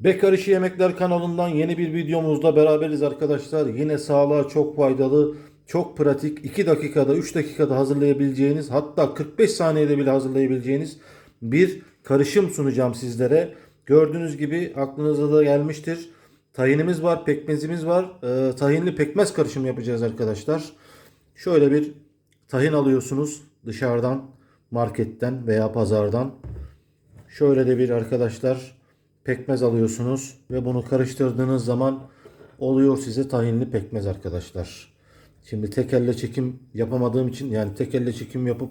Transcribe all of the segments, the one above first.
Bekar İşi Yemekler kanalından yeni bir videomuzda beraberiz arkadaşlar. Yine sağlığa çok faydalı, çok pratik, 2 dakikada, 3 dakikada hazırlayabileceğiniz, hatta 45 saniyede bile hazırlayabileceğiniz bir karışım sunacağım sizlere. Gördüğünüz gibi aklınıza da gelmiştir. Tahinimiz var, pekmezimiz var. Ee, tahinli pekmez karışımı yapacağız arkadaşlar. Şöyle bir tahin alıyorsunuz dışarıdan, marketten veya pazardan. Şöyle de bir arkadaşlar pekmez alıyorsunuz ve bunu karıştırdığınız zaman oluyor size tahinli pekmez arkadaşlar. Şimdi tek elle çekim yapamadığım için yani tek elle çekim yapıp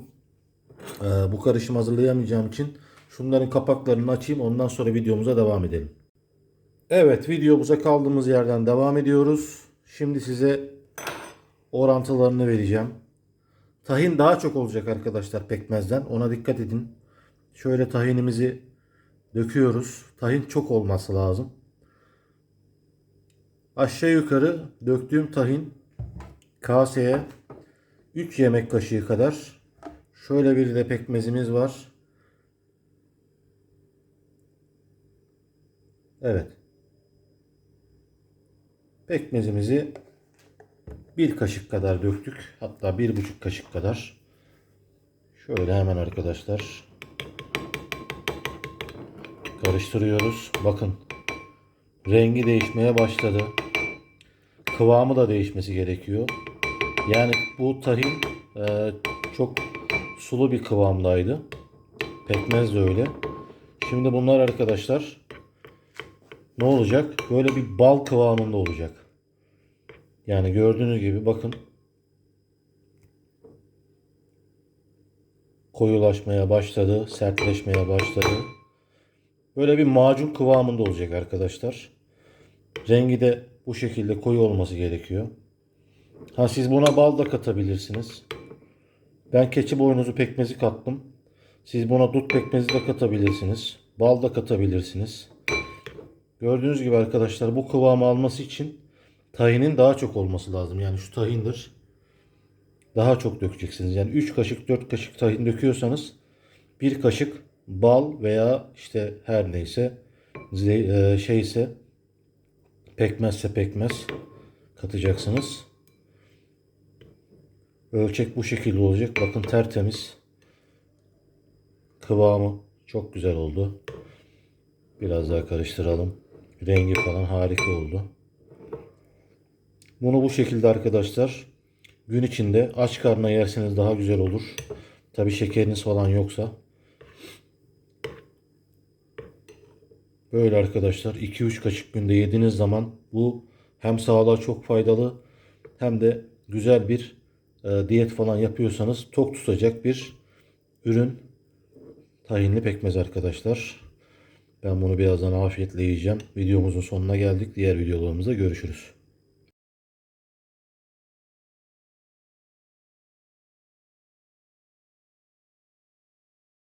e, bu karışımı hazırlayamayacağım için şunların kapaklarını açayım ondan sonra videomuza devam edelim. Evet videomuza kaldığımız yerden devam ediyoruz. Şimdi size orantılarını vereceğim. Tahin daha çok olacak arkadaşlar pekmezden. Ona dikkat edin. Şöyle tahinimizi döküyoruz. Tahin çok olması lazım. Aşağı yukarı döktüğüm tahin kaseye 3 yemek kaşığı kadar. Şöyle bir de pekmezimiz var. Evet. Pekmezimizi bir kaşık kadar döktük. Hatta bir buçuk kaşık kadar. Şöyle hemen arkadaşlar karıştırıyoruz. Bakın rengi değişmeye başladı. Kıvamı da değişmesi gerekiyor. Yani bu tahin e, çok sulu bir kıvamdaydı. Pekmez de öyle. Şimdi bunlar arkadaşlar ne olacak? Böyle bir bal kıvamında olacak. Yani gördüğünüz gibi bakın koyulaşmaya başladı, sertleşmeye başladı. Böyle bir macun kıvamında olacak arkadaşlar. Rengi de bu şekilde koyu olması gerekiyor. Ha siz buna bal da katabilirsiniz. Ben keçi boynuzu pekmezi kattım. Siz buna dut pekmezi de katabilirsiniz. Bal da katabilirsiniz. Gördüğünüz gibi arkadaşlar bu kıvamı alması için tahinin daha çok olması lazım. Yani şu tahindir. Daha çok dökeceksiniz. Yani 3 kaşık 4 kaşık tahin döküyorsanız 1 kaşık bal veya işte her neyse e, şeyse pekmezse pekmez katacaksınız. Ölçek bu şekilde olacak. Bakın tertemiz. Kıvamı çok güzel oldu. Biraz daha karıştıralım. Rengi falan harika oldu. Bunu bu şekilde arkadaşlar gün içinde aç karnına yerseniz daha güzel olur. Tabi şekeriniz falan yoksa. Böyle arkadaşlar 2-3 kaşık günde yediğiniz zaman bu hem sağlığa çok faydalı hem de güzel bir e, diyet falan yapıyorsanız tok tutacak bir ürün. Tahinli pekmez arkadaşlar. Ben bunu birazdan afiyetle yiyeceğim. Videomuzun sonuna geldik. Diğer videolarımızda görüşürüz.